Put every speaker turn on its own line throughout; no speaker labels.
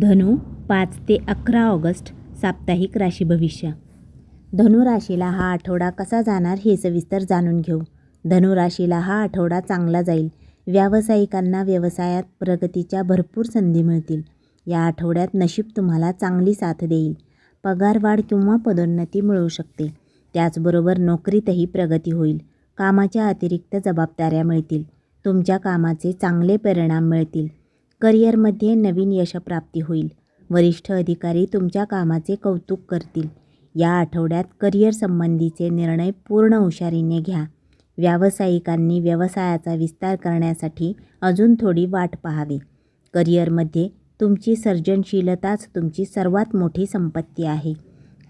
धनु पाच ते अकरा ऑगस्ट साप्ताहिक राशी भविष्य. धनु राशीला हा आठवडा कसा जाणार हे सविस्तर जाणून घेऊ. धनु राशीला हा आठवडा चांगला जाईल. व्यावसायिकांना व्यवसायात प्रगतीच्या भरपूर संधी मिळतील. या आठवड्यात नशीब तुम्हाला चांगली साथ देईल. पगारवाढ किंवा पदोन्नती मिळू शकते. त्याचबरोबर नोकरीतही प्रगती होईल. कामाच्या अतिरिक्त जबाबदाऱ्या मिळतील. तुमच्या कामाचे चांगले परिणाम मिळतील. करिअरमध्ये नवीन यशप्राप्ती होईल. वरिष्ठ अधिकारी तुमच्या कामाचे कौतुक करतील. या आठवड्यात करिअर संबंधीचे निर्णय पूर्ण हुशारीने घ्या. व्यावसायिकांनी व्यवसायाचा विस्तार करण्यासाठी अजून थोडी वाट पाहावी. करिअरमध्ये तुमची सर्जनशीलताच तुमची सर्वात मोठी संपत्ती आहे.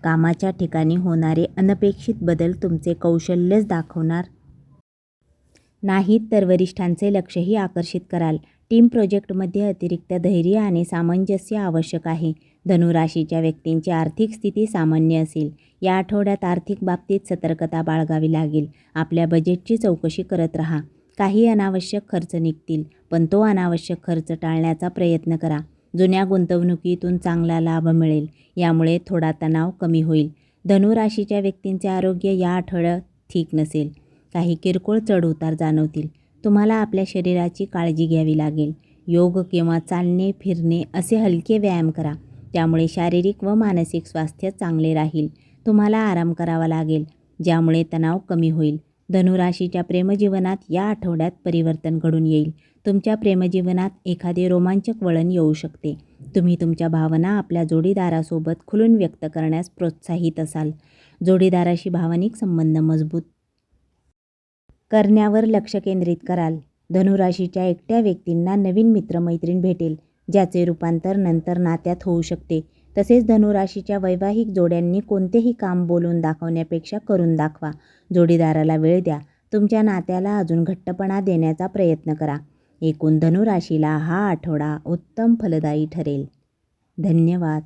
कामाच्या ठिकाणी होणारे अनपेक्षित बदल तुमचे कौशल्यच दाखवणार नाहीत तर वरिष्ठांचे लक्षही आकर्षित कराल. टीम प्रोजेक्टमध्ये अतिरिक्त धैर्य आणि सामंजस्य आवश्यक आहे. धनुराशीच्या व्यक्तींची आर्थिक स्थिती सामान्य असेल. या आठवड्यात आर्थिक बाबतीत सतर्कता बाळगावी लागेल. आपल्या बजेटची चौकशी करत राहा. काही अनावश्यक खर्च निघतील पण तो अनावश्यक खर्च टाळण्याचा प्रयत्न करा. जुन्या गुंतवणुकीतून चांगला लाभ मिळेल. यामुळे थोडा तणाव कमी होईल. धनुराशीच्या व्यक्तींचे आरोग्य या आठवड्यात ठीक नसेल. काही किरकोळ चढउतार जाणवतील. तुम्हाला आपल्या शरीराची काळजी घ्यावी लागेल. योग किंवा चालणे फिरणे असे हलके व्यायाम करा. त्यामुळे शारीरिक व मानसिक स्वास्थ्य चांगले राहील. तुम्हाला आराम करावा लागेल ज्यामुळे तणाव कमी होईल. धनुराशीच्या प्रेमजीवनात या आठवड्यात परिवर्तन घडून येईल. तुमच्या प्रेमजीवनात एखादे रोमांचक वळण येऊ शकते. तुम्ही तुमच्या भावना आपल्या जोडीदारासोबत खुलून व्यक्त करण्यास प्रोत्साहित असाल. जोडीदाराशी भावनिक संबंध मजबूत करण्यावर लक्ष केंद्रित कराल. धनुराशीच्या एकट्या व्यक्तींना नवीन मित्रमैत्रीण भेटेल ज्याचे रूपांतर नंतर नात्यात होऊ शकते. तसेच धनुराशीच्या वैवाहिक जोड्यांनी कोणतेही काम बोलून दाखवण्यापेक्षा करून दाखवा. जोडीदाराला वेळ द्या. तुमच्या नात्याला अजून घट्टपणा देण्याचा प्रयत्न करा. एकूण धनुराशीला हा आठवडा उत्तम फलदायी ठरेल. धन्यवाद.